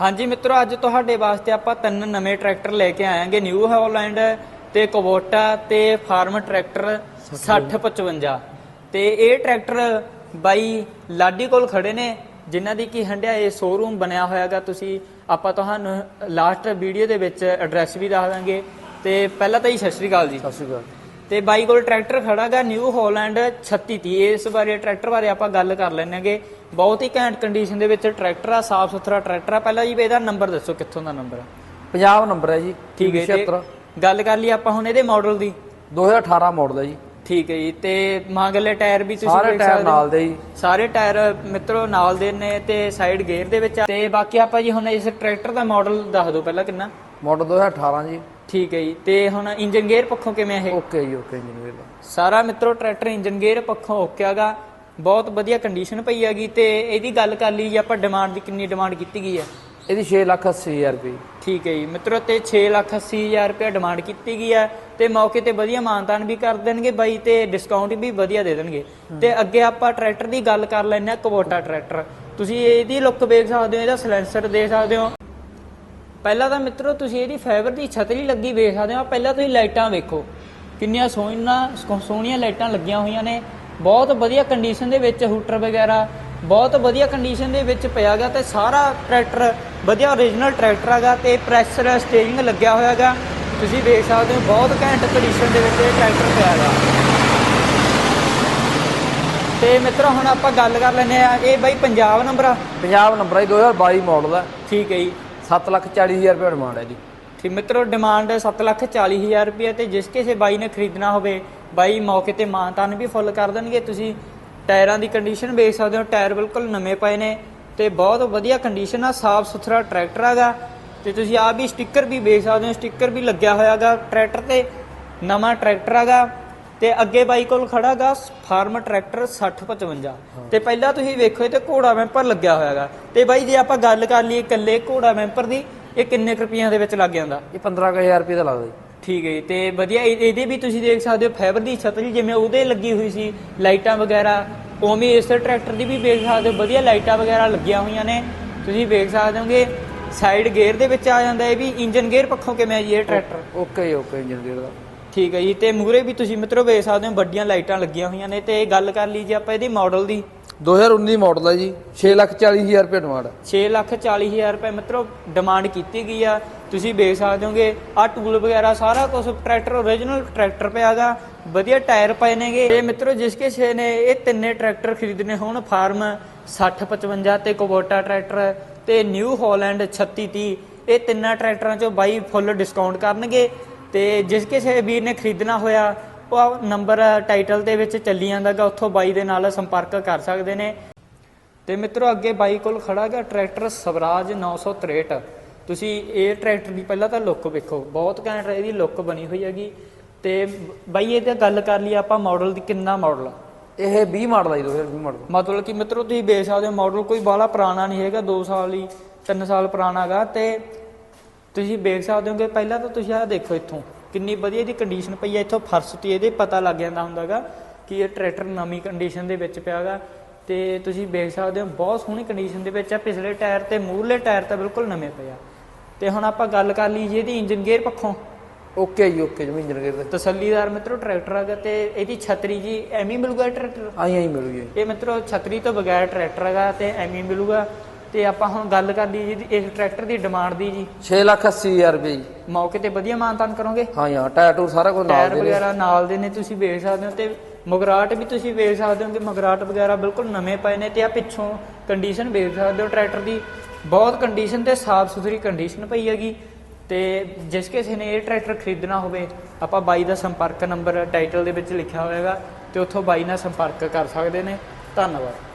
ਹਾਂਜੀ ਮਿੱਤਰੋ, ਅੱਜ ਤੁਹਾਡੇ ਵਾਸਤੇ ਆਪਾਂ ਤਿੰਨ ਨਵੇਂ ਟਰੈਕਟਰ ਲੈ ਕੇ ਆਏਾਂਗੇ ਨਿਊ ਹਾਲੈਂਡ ਤੇ ਕੋਬੋਟਾ ਤੇ ਫਾਰਮ ਟਰੈਕਟਰ 6055 ਤੇ ਇਹ ਟਰੈਕਟਰ ਬਾਈ ਲਾਡੀ ਕੋਲ ਖੜੇ ਨੇ, ਜਿਨ੍ਹਾਂ ਦੀ ਕੀ ਇਹ ਸ਼ੋਰੂਮ ਬਣਿਆ ਹੋਇਆਗਾ। ਤੁਸੀਂ, ਆਪਾਂ ਤੁਹਾਨੂੰ ਲਾਸਟ ਵੀਡੀਓ ਦੇ ਵਿੱਚ ਐਡਰੈਸ ਵੀ ਦੱਸ ਦਾਂਗੇ। ਤੇ ਪਹਿਲਾਂ ਤਾਂ ਹੀ ਸਤਿ ਸ਼੍ਰੀ ਅਕਾਲ ਜੀ। ਸਤਿ ਸ਼੍ਰੀ ਅਕਾਲ। ਤੇ ਬਾਈ ਕੋਲ ਟਰੈਕਟਰ ਖੜਾਗਾ ਨਿਊ ਹਾਲੈਂਡ 3630 ਇਸ ਬਾਰੇ ਟਰੈਕਟਰ ਬਾਰੇ ਆਪਾਂ ਗੱਲ ਕਰ ਲੈਣਾਂਗੇ ਬਹੁਤ ਹੀ ਘੈਂਟ ਕੰਡੀਸ਼ਨ ਦੇ ਵਿੱਚ ਟਰੈਕਟਰ ਆ ਸਾਫ਼ ਸੁਥਰਾ ਟਰੈਕਟਰ ਆ। ਪਹਿਲਾਂ ਜੀ ਇਹਦਾ ਨੰਬਰ ਦੱਸੋ ਕਿੱਥੋਂ ਦਾ ਨੰਬਰ ਆ? ਪੰਜਾਬ ਨੰਬਰ ਹੈ ਜੀ ਠੀਕ ਹੈ 76 ਗੱਲ ਕਰ ਲਈ ਆਪਾਂ ਹੁਣ ਇਹਦੇ ਮਾਡਲ ਦੀ। 2018 ਮਾਡਲ ਹੈ ਜੀ। ਠੀਕ ਹੈ ਜੀ ਤੇ ਮਗਰਲੇ ਟਾਇਰ ਵੀ ਤੁਸੀਂ ਸਾਰੇ ਟਾਇਰ। ਨਾਲ ਦੇ ਜੀ। ਸਾਰੇ ਟਾਇਰ ਮਿੱਤਰੋ ਨਾਲ ਦੇ ਨੇ ਤੇ ਸਾਈਡ ਗੇਅਰ ਦੇ ਵਿੱਚ। ਤੇ ਬਾਕੀ ਆਪਾਂ ਜੀ ਹੁਣ ਇਸ ਟਰੈਕਟਰ ਦਾ ਮਾਡਲ ਦੱਸ ਦਿਓ ਪਹਿਲਾਂ ਕਿੰਨਾ? ਮਾਡਲ 2018 ਜੀ। ਠੀਕ ਹੈ ਜੀ। ਤੇ ਹੁਣ ਇੰਜਨ ਗੇਅਰ ਪੱਖੋਂ ਕਿਵੇਂ ਇਹ? ਓਕੇ ਜੀ ਓਕੇ ਇੰਜੀਨੀਅਰ ਦਾ। ਸਾਰਾ ਮਿੱਤਰੋ ਟਰੈਕਟਰ ਇੰਜਨ ਗੇਅਰ ਪੱਖੋਂ ਓਕੇ ਹੈਗਾ ਬਹੁਤ ਵਧੀਆ ਕੰਡੀਸ਼ਨ ਪਈ ਹੈਗੀ ਤੇ ਇਹਦੀ ਗੱਲ ਕਰ ਲਈ ਜੀ ਆਪਾਂ ਡਿਮਾਂਡ ਦੀ ਕਿੰਨੀ ਡਿਮਾਂਡ ਕੀਤੀ ਗਈ ਹੈ। ਇਹਦੀ 6 ਲੱਖ 80 ਹਜ਼ਾਰ ਰੁਪਏ। ਜੀ। ਠੀਕ ਹੈ ਜੀ। ਮਿੱਤਰੋ ਤੇ 6 ਲੱਖ 80 ਹਜ਼ਾਰ ਰੁਪਏ ਡਿਮਾਂਡ ਕੀਤੀ ਗਈ ਹੈ ਤੇ ਮੌਕੇ ਤੇ ਵਧੀਆ ਮਾਨਤਾਨ ਵੀ ਕਰ ਦੇਣਗੇ ਬਾਈ ਤੇ ਡਿਸਕਾਊਂਟ ਵੀ ਵਧੀਆ ਦੇ ਦੇਣਗੇ। ਤੇ ਅੱਗੇ ਆਪਾਂ ਟਰੈਕਟਰ ਦੀ ਗੱਲ ਕਰ ਲੈਂਦੇ ਹਾਂ ਕਵੋਟਾ ਟਰੈਕਟਰ। ਤੁਸੀਂ ਇਹਦੀ ਲੁੱਕ ਵੇਖ ਸਕਦੇ ਹੋ ਇਹਦਾ ਸਲੈਂਸਰ ਦੇਖ ਸਕਦੇ ਹੋ। ਪਹਿਲਾਂ ਤਾਂ ਮਿੱਤਰੋ ਤੁਸੀਂ ਇਹਦੀ ਫਾਈਬਰ ਦੀ ਛਤਰੀ ਲੱਗੀ ਵੇਖ ਸਕਦੇ ਹੋ ਪਹਿਲਾਂ ਤੁਸੀਂ ਲਾਈਟਾਂ ਵੇਖੋ। ਕਿੰਨੀਆਂ ਸੋਹਣੀਆਂ ਸੋਹਣੀਆਂ ਲਾਈਟਾਂ ਲੱਗੀਆਂ ਹੋਈਆਂ ਨੇ। ਬਹੁਤ ਵਧੀਆ ਕੰਡੀਸ਼ਨ ਦੇ ਵਿੱਚ ਹੂਟਰ ਵਗੈਰਾ ਬਹੁਤ ਵਧੀਆ ਕੰਡੀਸ਼ਨ ਦੇ ਵਿੱਚ ਪਿਆ ਗਾ ਤੇ ਸਾਰਾ ਟਰੈਕਟਰ ਵਧੀਆ ਓਰੀਜਨਲ ਟਰੈਕਟਰ ਹੈਗਾ ਤੇ ਪ੍ਰੈਸ਼ਰ ਸਟੇਰਿੰਗ ਲੱਗਿਆ ਹੋਇਆ ਹੈਗਾ। ਤੁਸੀਂ ਵੇਖ ਸਕਦੇ ਹੋ ਬਹੁਤ ਘੈਂਟ ਕੰਡੀਸ਼ਨ ਦੇ ਵਿੱਚ ਇਹ ਟਰੈਕਟਰ ਪਿਆ ਹੈਗਾ। ਤੇ ਮਿੱਤਰੋ ਹੁਣ ਆਪਾਂ ਗੱਲ ਕਰ ਲੈਂਦੇ ਆ ਇਹ ਬਾਈ ਪੰਜਾਬ ਨੰਬਰ ਆ? ਪੰਜਾਬ ਨੰਬਰ ਹੈ ਜੀ, 2022 ਮਾਡਲ ਹੈ ਠੀਕ ਹੈ ਜੀ। 7 ਲੱਖ 40 ਹਜ਼ਾਰ ਰੁਪਏ ਡਿਮਾਂਡ ਹੈ ਜੀ। ਠੀਕ, ਮਿੱਤਰੋ ਡਿਮਾਂਡ 740000 ਰੁਪਏ ਤੇ ਜਿਸ ਕਿਸੇ ਬਾਈ ਨੇ ਖਰੀਦਣਾ ਹੋਵੇ, ਬਾਈ ਮੌਕੇ ਤੇ ਮਾਨਤਾਨ ਵੀ ਫੁੱਲ ਕਰ ਦੇਣਗੇ। ਤੁਸੀਂ ਟਾਇਰਾਂ ਦੀ ਕੰਡੀਸ਼ਨ ਵੇਖ ਸਕਦੇ ਹੋ, ਟਾਇਰ ਬਿਲਕੁਲ ਨਵੇਂ ਪਏ ਨੇ ਤੇ ਬਹੁਤ ਵਧੀਆ ਕੰਡੀਸ਼ਨ ਆ, ਸਾਫ਼ ਸੁਥਰਾ ਟਰੈਕਟਰ ਹੈਗਾ ਤੇ ਤੁਸੀਂ ਆਪ ਵੀ ਸਟicker ਵੀ ਵੇਖ ਸਕਦੇ ਹੋ ਸਟicker ਵੀ ਲੱਗਿਆ ਹੋਇਆ ਹੈਗਾ ਟਰੈਕਟਰ ਤੇ, ਨਵਾਂ ਟਰੈਕਟਰ ਹੈਗਾ। ਤੇ ਅੱਗੇ ਬਾਈ ਕੋਲ ਖੜਾਗਾ ਫਾਰਮ ਟਰੈਕਟਰ 6055 ਤੇ ਪਹਿਲਾਂ ਤੁਸੀਂ ਵੇਖੋ ਤੇ ਘੋੜਾ ਵੈਂਪਰ ਲੱਗਿਆ ਹੋਇਆ ਹੈਗਾ ਤੇ ਬਾਈ ਜੇ ਆਪਾਂ ਗੱਲ ਕਰ ਲਈਏ ਇਕੱਲੇ ਘੋੜਾ ਵੈਂਪਰ ਦੀ ਇਹ ਕਿੰਨੇ ਰੁਪਈਆਂ ਦੇ ਵਿੱਚ ਲੱਗ ਜਾਂਦਾ? ਇਹ 15000 ਰੁਪਏ ਦਾ ਲੱਗਦਾ ਜੀ। ਠੀਕ ਹੈ ਜੀ ਤੇ ਵਧੀਆ ਇਹ- ਇਹਦੇ ਵੀ ਤੁਸੀਂ ਦੇਖ ਸਕਦੇ ਹੋ ਫਾਈਬਰ ਦੀ ਛਤਰੀ ਜਿਵੇਂ ਉਹਦੇ ਲੱਗੀ ਹੋਈ ਸੀ ਲਾਈਟਾਂ ਵਗੈਰਾ। ਉਵੇਂ ਇਸ ਟਰੈਕਟਰ ਦੀ ਵੀ ਵੇਖ ਸਕਦੇ ਹੋ ਵਧੀਆ ਲਾਈਟਾਂ ਵਗੈਰਾ ਲੱਗੀਆਂ ਹੋਈਆਂ ਨੇ। ਤੁਸੀਂ ਵੇਖ ਸਕਦੇ ਹੋਗੇ ਸਾਈਡ ਗੇਅਰ ਦੇ ਵਿੱਚ ਆ ਜਾਂਦਾ ਇਹ ਵੀ ਇੰਜਨ ਗੇਅਰ ਪੱਖੋਂ ਕਿਵੇਂ ਹੈ ਜੀ ਇਹ ਟਰੈਕਟਰ? ਓਕੇ ਓਕੇ ਇੰਜੀਨੀਅਰ ਦਾ। ਠੀਕ ਹੈ ਜੀ ਤੇ ਮੂਰੇ ਵੀ ਤੁਸੀਂ ਮਿੱਤਰੋ ਵੇਖ ਸਕਦੇ ਹੋ ਵੱਡੀਆਂ ਲਾਈਟਾਂ ਲੱਗੀਆਂ ਹੋਈਆਂ ਨੇ ਤੇ ਗੱਲ ਕਰ ਲਈ ਜੇ ਆਪਾਂ ਇਹਦੀ ਮਾਡਲ ਦੀ। 2019 ਮਾਡਲ ਹੈ ਜੀ 6 ਲੱਖ 40 ਹਜ਼ਾਰ ਰੁਪਏ ਡਿਮਾਂਡ ਹੈ 6 ਲੱਖ 40 ਹਜ਼ਾਰ ਰੁਪਏ ਮਿੱਤਰੋ ਡਿਮਾਂਡ ਕੀਤੀ ਗਈ ਆ। ਤੁਸੀਂ ਵੇਖ ਸਕਦੇ ਹੋਗੇ ਆ ਟੂਲ ਵਗੈਰਾ ਸਾਰਾ ਕੁਝ ਟਰੈਕਟਰ ਓਰੀਜਨਲ ਟਰੈਕਟਰ ਪਿਆਗਾ ਵਧੀਆ ਟਾਇਰ ਪਏ ਨੇਗੇ। ਤੇ ਮਿੱਤਰੋ ਜਿਸ ਕਿਸੇ ਨੇ ਇਹ ਤਿੰਨੇ ਟਰੈਕਟਰ ਖਰੀਦਣੇ ਹੋਣ ਫਾਰਮ 6055 ਤੇ ਕੋਬੋਟਾ ਟਰੈਕਟਰ ਤੇ ਨਿਊ ਹਾਲੈਂਡ 3630 ਇਹ ਤਿੰਨਾਂ ਟਰੈਕਟਰਾਂ ਚੋਂ ਬਾਈ ਫੁੱਲ ਡਿਸਕਾਊਂਟ ਕਰਨਗੇ। ਤੇ ਜਿਸ ਕਿਸੇ ਵੀਰ ਨੇ ਖਰੀਦਣਾ ਹੋਇਆ ਉਹ ਨੰਬਰ ਟਾਈਟਲ ਦੇ ਵਿੱਚ ਚੱਲੀ ਜਾਂਦਾਗਾ ਉੱਥੋਂ ਬਾਈ ਦੇ ਨਾਲ ਸੰਪਰਕ ਕਰ ਸਕਦੇ ਨੇ। ਤੇ ਮਿੱਤਰੋ ਅੱਗੇ ਬਾਈ ਕੋਲ ਖੜਾ ਗਿਆ ਟਰੈਕਟਰ ਸਵਰਾਜ 963 ਤੁਸੀਂ ਇਹ ਟਰੈਕਟਰ ਦੀ ਪਹਿਲਾਂ ਤਾਂ ਲੁੱਕ ਵੇਖੋ ਬਹੁਤ ਘੈਂਟ ਇਹਦੀ ਲੁੱਕ ਬਣੀ ਹੋਈ ਹੈਗੀ। ਤੇ ਬਾਈ ਇਹਦੇ ਗੱਲ ਕਰ ਲਈ ਆਪਾਂ ਮਾਡਲ ਦੀ ਕਿੰਨਾ ਮਾਡਲ ਆ? ਇਹ 20 ਮਾਡਲ ਹੈ ਜੀ 2020 ਮਾਡਲ। ਮਤਲਬ ਕਿ ਮਿੱਤਰੋ ਤੁਸੀਂ ਵੇਖ ਸਕਦੇ ਹੋ ਮਾਡਲ ਕੋਈ ਬਾਹਲਾ ਪੁਰਾਣਾ ਨਹੀਂ ਹੈਗਾ 2 ਸਾਲ ਹੀ 3 ਸਾਲ ਪੁਰਾਣਾ ਹੈਗਾ। ਤੇ ਤੁਸੀਂ ਵੇਖ ਸਕਦੇ ਹੋ ਕਿ ਪਹਿਲਾਂ ਤਾਂ ਤੁਸੀਂ ਆਹ ਦੇਖੋ ਇੱਥੋਂ ਕਿੰਨੀ ਵਧੀਆ ਇਹਦੀ ਕੰਡੀਸ਼ਨ ਪਈ ਹੈ ਇੱਥੋਂ ਫਰਸ਼ ਤੇ ਇਹਦੇ ਪਤਾ ਲੱਗ ਜਾਂਦਾ ਹੁੰਦਾਗਾ ਕਿ ਇਹ ਟਰੈਕਟਰ ਨਵੀਂ ਕੰਡੀਸ਼ਨ ਦੇ ਵਿੱਚ ਪਿਆਗਾ ਤੇ ਤੁਸੀਂ ਵੇਖ ਸਕਦੇ ਹੋ ਬਹੁਤ ਸੋਹਣੀ ਕੰਡੀਸ਼ਨ ਦੇ ਵਿੱਚ ਆ ਪਿਛਲੇ ਟਾਇਰ ਤੇ ਮੂਹਰਲੇ ਟਾਇਰ ਤਾਂ ਬਿਲਕੁਲ ਨਵੇਂ ਪਏ ਆ। ਤੇ ਹੁਣ ਆਪਾਂ ਗੱਲ ਕਰ ਲਈਏ ਇਹਦੀ ਇੰਜਨ ਗੇਅਰ ਪੱਖੋਂ। ਓਕੇ ਜੀ ਓਕੇ ਜਮੀ ਇੰਜੀਨੀਅਰ ਦਾ ਤਸੱਲੀਦਾਰ ਮਿੱਤਰੋ ਟਰੈਕਟਰ ਹੈਗਾ ਤੇ ਇਹਦੀ ਛਤਰੀ ਜੀ ਐਵੇਂ ਮਿਲੂਗਾ ਟਰੈਕਟਰ ਆਈ ਆਈ ਮਿਲੂ ਜੀ ਇਹ ਮਿੱਤਰੋ ਛਤਰੀ ਤੋਂ ਬਗੈਰ ਟਰੈਕਟਰ ਹੈਗਾ ਤੇ ਐਵੇਂ ਮਿਲੂਗਾ। ਤੇ ਆਪਾਂ ਹੁਣ ਗੱਲ ਕਰ ਲਈ ਜੀ ਇਸ ਟਰੈਕਟਰ ਦੀ ਡਿਮਾਂਡ ਦੀ ਜੀ। 6 ਲੱਖ 80 ਹਜ਼ਾਰ ਰੁਪਏ ਜੀ। ਮੌਕੇ ਤੇ ਵਧੀਆ ਮਾਨਤਾਨ ਕਰੋਗੇ? ਹਾਂ ਹਾਂ ਟਾਇਰ ਟੂਰ ਸਾਰਾ ਕੁਝ ਨਾਲ ਦੇ ਨੇ। ਵਗੈਰਾ ਨਾਲ ਦੇ ਨੇ ਤੁਸੀਂ ਵੇਖ ਸਕਦੇ ਹੋ ਤੇ ਮਗਰਾਟ ਵੀ ਤੁਸੀਂ ਵੇਖ ਸਕਦੇ ਹੋ ਕਿ ਮਗਰਾਟ ਵਗੈਰਾ ਬਿਲਕੁਲ ਨਵੇਂ ਪਏ ਨੇ ਤੇ ਆ ਪਿੱਛੋਂ ਕੰਡੀਸ਼ਨ ਵੇਖ ਸਕਦੇ ਹੋ ਟਰੈਕਟਰ ਦੀ ਬਹੁਤ ਕੰਡੀਸ਼ਨ ਤੇ ਸਾਫ਼ ਸੁਥਰੀ ਕੰਡੀਸ਼ਨ ਪਈ ਹੈਗੀ ਤੇ ਜਿਸ ਕਿਸੇ ਨੇ ਇਹ ਟਰੈਕਟਰ ਖਰੀਦਣਾ ਹੋਵੇ ਆਪਾਂ ਬਾਈ ਦਾ ਸੰਪਰਕ ਨੰਬਰ ਟਾਈਟਲ ਦੇ ਵਿੱਚ ਲਿਖਿਆ ਹੋਵੇਗਾ ਤੇ ਉੱਥੋਂ ਬਾਈ ਨਾਲ ਸੰਪਰਕ ਕਰ ਸਕਦੇ ਨੇ। ਧੰਨਵਾਦ।